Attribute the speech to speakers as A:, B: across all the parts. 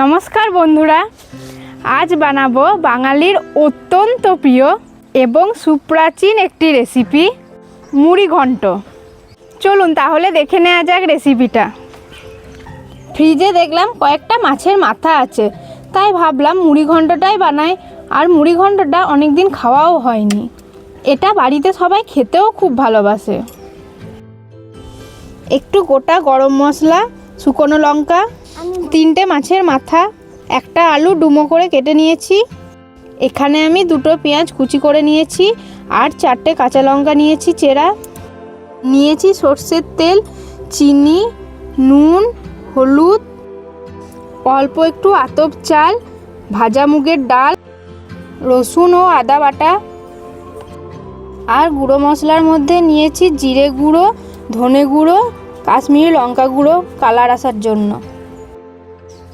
A: নমস্কার বন্ধুরা, আজ বানাবো বাঙালির অত্যন্ত প্রিয় এবং সুপ্রাচীন একটি রেসিপি মুড়ি ঘন্ট। চলুন তাহলে দেখে নেওয়া যাক রেসিপিটা ফ্রিজে দেখলাম কয়েকটা মাছের মাথা আছে, তাই ভাবলাম মুড়ি ঘন্টটাই বানাই, আর মুড়ি ঘন্টটা অনেক দিন খাওয়াও হয়নি। এটা বাড়িতে সবাই খেতেও খুব ভালোবাসে। একটু গোটা গরম মশলা, শুকনো লঙ্কা তিনটে মাছের মাথা, একটা আলু ডুমো করে কেটে নিয়েছি। এখানে আমি দুটো পেঁয়াজ কুচি করে নিয়েছি আর চারটে কাঁচা লঙ্কা নিয়েছি চেরা। নিয়েছি সর্ষের তেল, চিনি, নুন, হলুদ, অল্প একটু আতপ চাল, ভাজা মুগের ডাল, রসুন ও আদা বাটা। আর গুঁড়ো মশলার মধ্যে নিয়েছি জিরে গুঁড়ো, ধনে গুঁড়ো, কাশ্মীরি লঙ্কা গুঁড়ো, কালার আসার জন্য।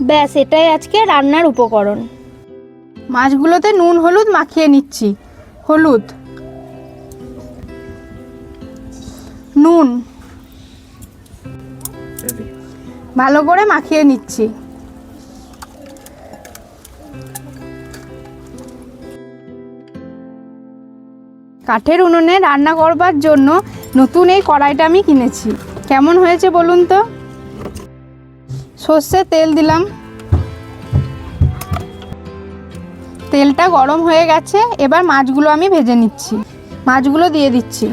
A: ব্যাস এটাই আজকে রান্নার উপকরণ। মাছগুলোতে নুন হলুদ মাখিয়ে নিচ্ছি। হলুদ। নুন। ভালো করে মাখিয়ে নিচ্ছি। কাঠের উনুনে রান্না করবার জন্য নতুন এই কড়াইটা আমি কিনেছি। কেমন হয়েছে বলুন তো? সর্ষের তেল দিলাম। তেলটা গরম হয়ে গেছে, এবার মাছগুলো আমি ভেজে নিচ্ছি। মাছগুলো দিয়ে দিচ্ছি।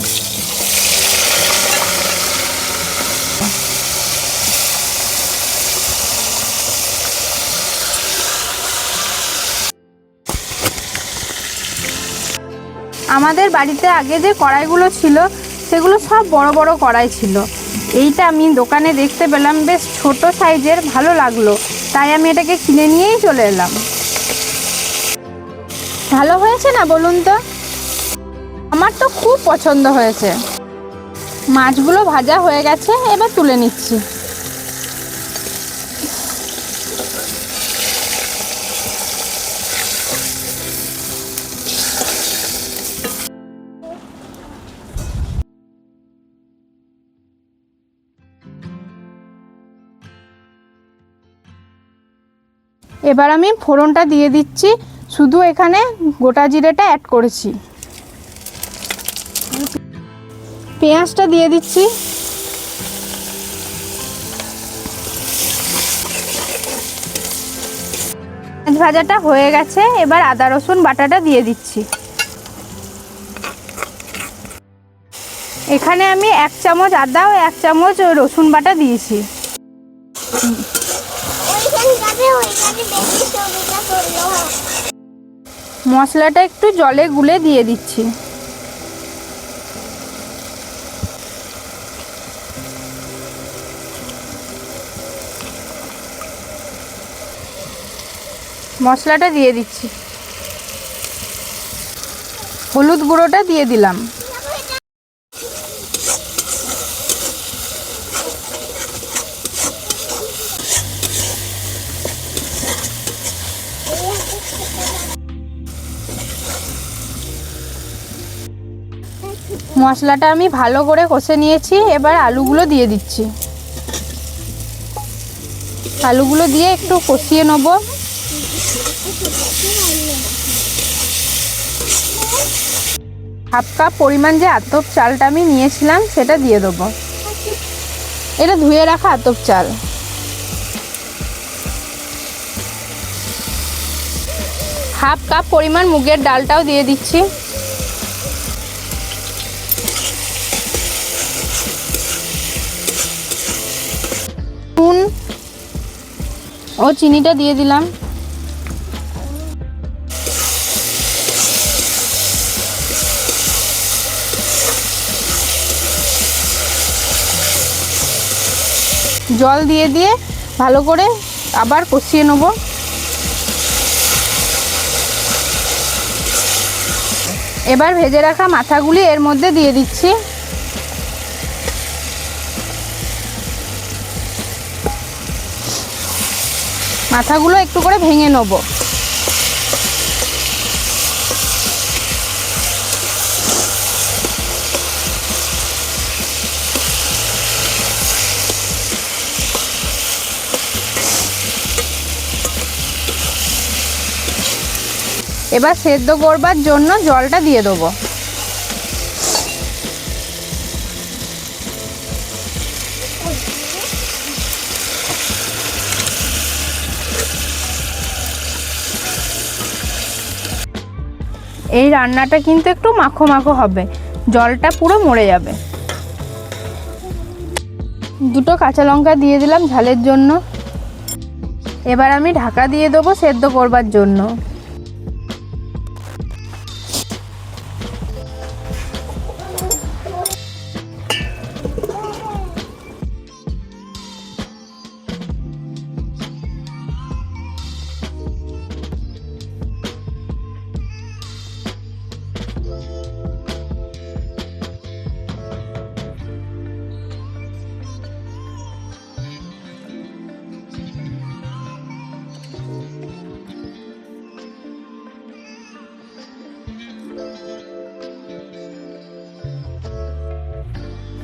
A: আমাদের বাড়িতে আগে যে কড়াইগুলো ছিল, সেগুলো সব বড় বড় কড়াই ছিল। এইটা আমি দোকানে দেখতে পেলাম, বেশ ছোট সাইজের, ভালো লাগল। তাই আমি এটাকে কিনে নিয়েই চলে এলাম। ভালো হয়েছে না বলুন তো? আমার তো খুব পছন্দ হয়েছে। মাছগুলো ভাজা হয়ে গেছে, এবার তুলে নিচ্ছি। এবার আমি ফোড়নটা দিয়ে দিচ্ছি। শুধু এখানে গোটা জিরেটা অ্যাড করেছি। পেঁয়াজটা দিয়ে দিচ্ছি। পেঁয়াজ ভাজাটা হয়ে গেছে। এবার আদা, রসুন, বাটাটা দিয়ে দিচ্ছি। এখানে আমি এক চামচ আদা ও এক চামচ রসুন বাটা দিয়েছি। মশলাটা একটু জলে গুলে দিয়ে দিচ্ছি। মশলাটা দিয়ে দিচ্ছি। হলুদ গুঁড়োটা দিয়ে দিলাম। মশলাটা আমি ভালো করে কষে নিয়েছি, এবার আলুগুলো দিয়ে দিচ্ছি। আলুগুলো দিয়ে একটু কষিয়ে নেব। হাফ কাপ পরিমাণ যে আতপ চালটা আমি নিয়েছিলাম, সেটা দিয়ে দেবো। এটা ধুয়ে রাখা আতপ চাল। হাফ কাপ পরিমাণ মুগের ডালটাও দিয়ে দিচ্ছি। ও, চিনিটা দিয়ে দিলাম। জল দিয়ে দিয়ে ভালো করে আবার কষিয়ে নেব। এবার ভেজে রাখা মাথাগুলি এর মধ্যে দিয়ে দিচ্ছি। মাথাগুলো একটু করে ভেঙে নেব। এবার সেদ্ধ করবার জন্য জলটা দিয়ে দেবো। এই রান্নাটা কিন্তু একটু মাখো মাখো হবে। জলটা পুরো মরে যাবে। দুটো কাঁচা লঙ্কা দিয়ে দিলাম ঝালের জন্য। এবার আমি ঢাকা দিয়ে দেবো সেদ্ধ করবার জন্য।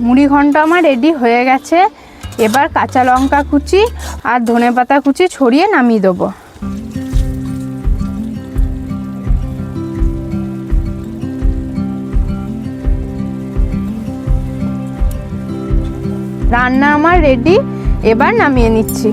A: মুড়ি ঘন্ট আমার রেডি হয়ে গেছে। এবার কাঁচা লঙ্কা কুচি আর ধনে পাতা কুচি ছড়িয়ে নামিয়ে দেবো। রান্না আমার রেডি এবার নামিয়ে নিচ্ছি।